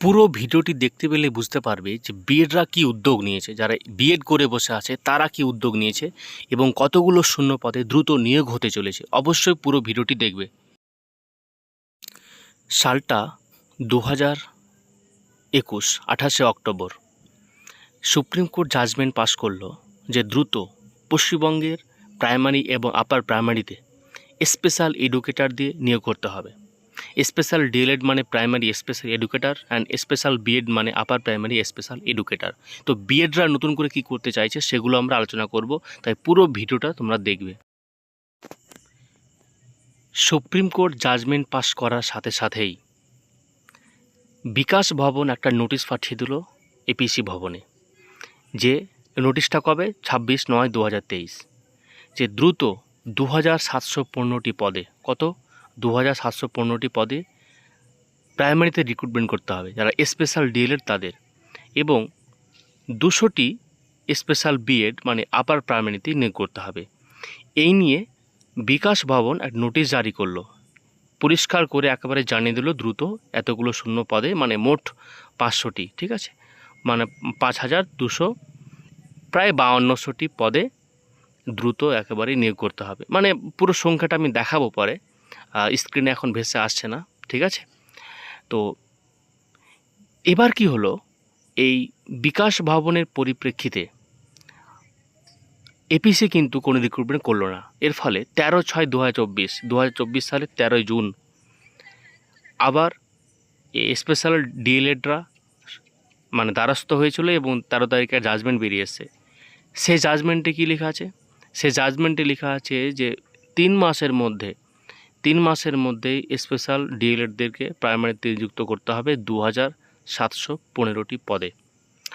পুরো ভিডিওটি দেখতে পেলে বুঝতে পারবে যে বিএডরা কি উদ্যোগ নিয়েছে, যারা বিএড করে বসে আছে, তারা কি উদ্যোগ নিয়েছে এবং কতগুলো শূন্য পদে দ্রুত নিয়োগ হতে চলেছে। অবশ্যই পুরো ভিডিওটি দেখবে। সালটা দু হাজার একুশ, আঠাশে October. Supreme court judgment pass করল যে দ্রুত পশ্চিমবঙ্গের প্রাইমারি এবং আপার প্রাইমারিতে স্পেশাল এডুকেটর দিয়ে নিয়োগ করতে হবে। স্পেশাল ডিএলএড মানে primary special educator and special BEd মানে আপার প্রাইমারি স্পেশাল এডুকেটর। তো বিএডরা নতুন করে কি করতে চাইছে সেগুলো আমরা আলোচনা করব, তাই পুরো ভিডিওটা তোমরা দেখবে। সুপ্রিম কোর্ট জাজমেন্ট পাস করার সাথে সাথেই বিকাশ ভবন একটা নোটিশ পাঠিয়ে দিল এপিসি ভবনে যে নোটিশটা কবে? ছাব্বিশ নয় দু যে দ্রুত দু হাজার সাতশো পনেরোটি পদে। কত? দু হাজার সাতশো পনেরোটি পদে প্রাইমারিতে রিক্রুটমেন্ট করতে হবে, যারা স্পেশাল ডিএলএড তাদের। এবং দুশোটি স্পেশাল বিএড মানে আপার প্রাইমারিতে নিয়োগ করতে হবে। এই নিয়ে বিকাশ ভবন এক নোটিশ জারি করল। পরিষ্কার করে একেবারে জানিয়ে দিল দ্রুত এতগুলো শূন্য পদে মানে মোট পাঁচশোটি, ঠিক আছে? মানে পাঁচ হাজার দুশো, প্রায় বাউন্নশোটি পদে দ্রুত একেবারে নিয়োগ করতে হবে। মানে পুরো সংখ্যাটা আমি দেখাবো পরে। স্ক্রিনে এখন ভেসে আসছে না, ঠিক আছে? তো এবার কি হলো? এই বিকাশ ভবনের পরিপ্রেক্ষিতে এপিসি কিন্তু কোনো রিক্রুটমেন্ট করল না। এর ফলে তেরো ছয় দু হাজার চব্বিশ সালের তেরোই জুন আবার স্পেশাল ডিএলএডরা মানে দ্বারস্থ হয়েছিল এবং তেরো তারিখে জাজমেন্ট বেরিয়ে এসছে। সেই জাজমেন্টে কী লেখা আছে? সে জাজমেন্টে লেখা আছে যে তিন মাসের মধ্যে তিন মাসের মধ্যেই স্পেশাল ডিএলএডদেরকে প্রাইমারিতে নিযুক্ত করতে হবে দু হাজার সাতশো পনেরোটি পদে।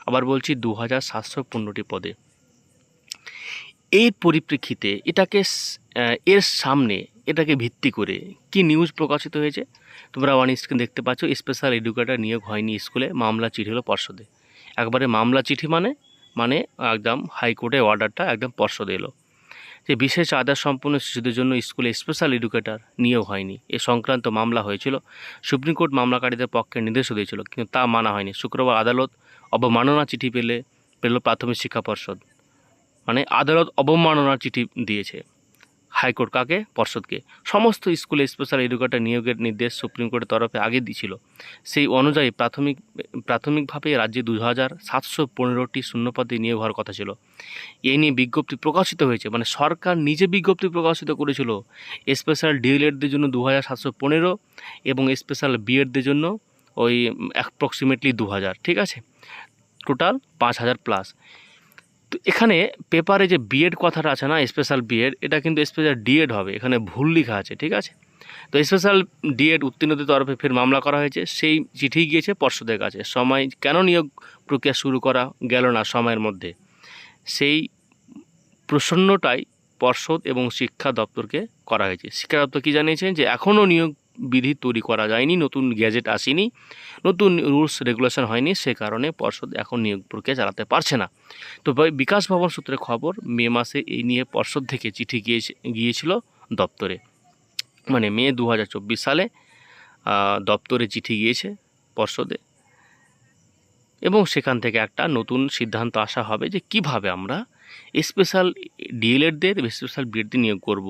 আবার বলছি দু হাজার সাতশো পনেরোটি পদে। এই পরিপ্রেক্ষিতে এটাকে এর সামনে এটাকে ভিত্তি করে কি নিউজ প্রকাশিত হয়েছে? তোমরা ওয়ান স্ক্রিন দেখতে পাচ্ছ স্পেশাল এডুকেটর নিয়োগ হয়নি স্কুলে, মামলা চিঠি হলো পর্ষদে। একবারে মামলা চিঠি মানে মানে একদম হাইকোর্টে অর্ডারটা একদম পর্ষদে এলো। যে বিশেষ আদার সম্পন্ন শিশুদের জন্য স্কুলে স্পেশাল এডুকেটর নিয়োগ হয়নি। এ সংক্রান্ত মামলা হয়েছিল। সুপ্রিম কোর্ট মামলাকারীদের পক্ষে নির্দেশও দিয়েছিল, কিন্তু তা মানা হয়নি। শুক্রবার আদালত অবমাননা চিঠি পেলে, পেল প্রাথমিক শিক্ষা পর্ষদ। মানে আদালত অবমাননার চিঠি দিয়েছে। হাইকোর্ট কাকে? পর্ষদকে। সমস্ত স্কুলে স্পেশাল এডুকেটর নিয়োগের নির্দেশ সুপ্রিম কোর্টের তরফে আগে দিয়েছিল সেই অনুযায়ী প্রাথমিক, প্রাথমিকভাবে রাজ্যে দু হাজার সাতশো পনেরোটি শূন্যপদে নিয়োগ হওয়ার কথা ছিল। এই নিয়ে বিজ্ঞপ্তি প্রকাশিত হয়েছে। মানে সরকার নিজে বিজ্ঞপ্তি প্রকাশিত করেছিল স্পেশাল ডিএলএডদের জন্য দু হাজার সাতশো পনেরো এবং স্পেশাল বিএডদের জন্য ওই অ্যাপ্রক্সিমেটলি দু হাজার। ঠিক আছে? টোটাল পাঁচ হাজার প্লাস তো এখানে পেপারে যে বিএড কথাটা আছে না স্পেশাল বিএড এটা কিন্তু স্পেশাল ডিএড হবে। এখানে ভুল লেখা আছে, ঠিক আছে? তো স্পেশাল ডিএড উত্তীর্ণদের তরফে ফের মামলা করা হয়েছে। সেই চিঠি গিয়েছে পর্ষদের কাছে। সময় কেন নিয়োগ প্রক্রিয়া শুরু করা গেল না সময়ের মধ্যে? সেই প্রসন্নটাই পর্ষদ এবং শিক্ষা দপ্তরকে করা হয়েছে। শিক্ষা দপ্তর কী জানিয়েছেন যে, এখনও নিয়োগ বিধি তৈরি করা যায়নি, নতুন গ্যাজেট আসেনি, নতুন রুলস, রেগুলেশন হয়নি, সে কারণে পর্ষদ এখন নিয়োগ প্রক্রিয়া চালাতে পারছে না। তো বিকাশ ভবন সূত্রে খবর, মে মাসে এই নিয়ে পর্ষদ থেকে চিঠি গিয়েছে, গিয়েছিল দপ্তরে। মানে মে দু হাজার চব্বিশ সালে দপ্তরে চিঠি গিয়েছে পর্ষদে। এবং সেখান থেকে একটা নতুন সিদ্ধান্ত আসা হবে যে কীভাবে আমরা স্পেশাল ডিএলএডদের স্পেশাল বিএডদের নিয়োগ করব।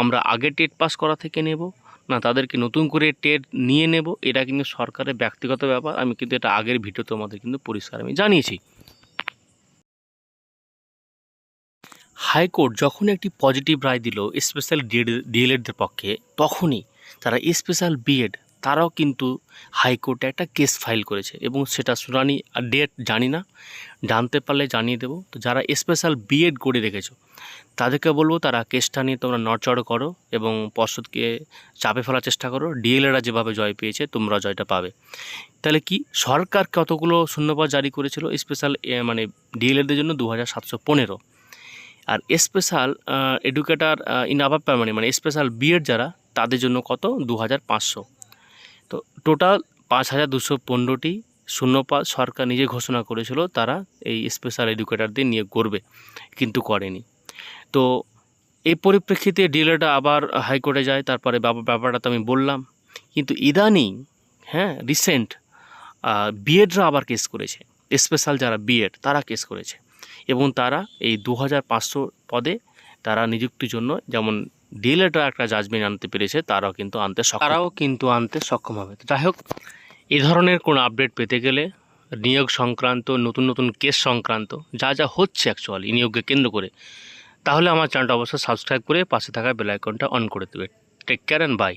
আমরা আগে টেট পাস করা থেকে নেব না, তাদেরকে নতুন করে টেট নিয়ে নেব। এটা কিন্তু সরকারের ব্যক্তিগত ব্যাপার। আমি কিন্তু এটা আগের ভিডিও তোমাদের কিন্তু পরিষ্কার আমি জানিয়েছি। হাইকোর্ট যখন একটি পজিটিভ রায় দিল স্পেশাল ডিএলএডদের পক্ষে, তখনই তারা স্পেশাল বিএড তারাও কিন্তু হাইকোর্টে একটা কেস ফাইল করেছে এবং সেটা শুনানি আর ডেট জানি না, জানতে পারলে জানিয়ে দেবো। তো যারা স্পেশাল বিএড করে রেখেছো, তাদেরকে বলব তারা কেসটা নিয়ে তোমরা নড়চড় করো এবং পর্ষদকে চাপে ফেলার চেষ্টা করো। ডিএলএরা যেভাবে জয় পেয়েছে, তোমরা জয়টা পাবে। তাহলে কি সরকার কতগুলো শূন্যপদ জারি করেছিল স্পেশাল মানে ডিএলএডদের জন্য? দু হাজার সাতশো পনেরো। আর স্পেশাল এডুকেটার ইন আবার প্রাইমারি মানে স্পেশাল বিএড যারা, তাদের জন্য কত? দু হাজার পাঁচশো। তো টোটাল পাঁচ হাজার দুশো পনেরোটি শূন্যপাত সরকার নিজে ঘোষণা করেছিল তারা এই স্পেশাল এডুকেটারদের নিয়োগ করবে, কিন্তু করেনি। তো এই পরিপ্রেক্ষিতে ডিএলএটা আবার হাইকোর্টে যায়, তারপরে ব্যাপারটা তো আমি বললাম। কিন্তু ইদানিং হ্যাঁ রিসেন্ট বিএডরা আবার কেস করেছে। স্পেশাল যারা বিএড তারা কেস করেছে। এবং তারা এই দু হাজার পাঁচশো পদে তারা নিযুক্তির জন্য যেমন ডিএলএডরা একটা জাজমেন্ট আনতে পেরেছে, তারাও কিন্তু আনতে তারাও কিন্তু আনতে সক্ষম হবে। যাই হোক, এ ধরনের কোনো আপডেট পেতে গেলে নিয়োগ সংক্রান্ত, নতুন নতুন কেস সংক্রান্ত, যা যা হচ্ছে অ্যাকচুয়ালি নিয়োগকে কেন্দ্র করে, তাহলে আমার চ্যানেলটা অবশ্যই সাবস্ক্রাইব করে পাশে থাকা বেলাইকনটা অন করে দেবে। Take care and by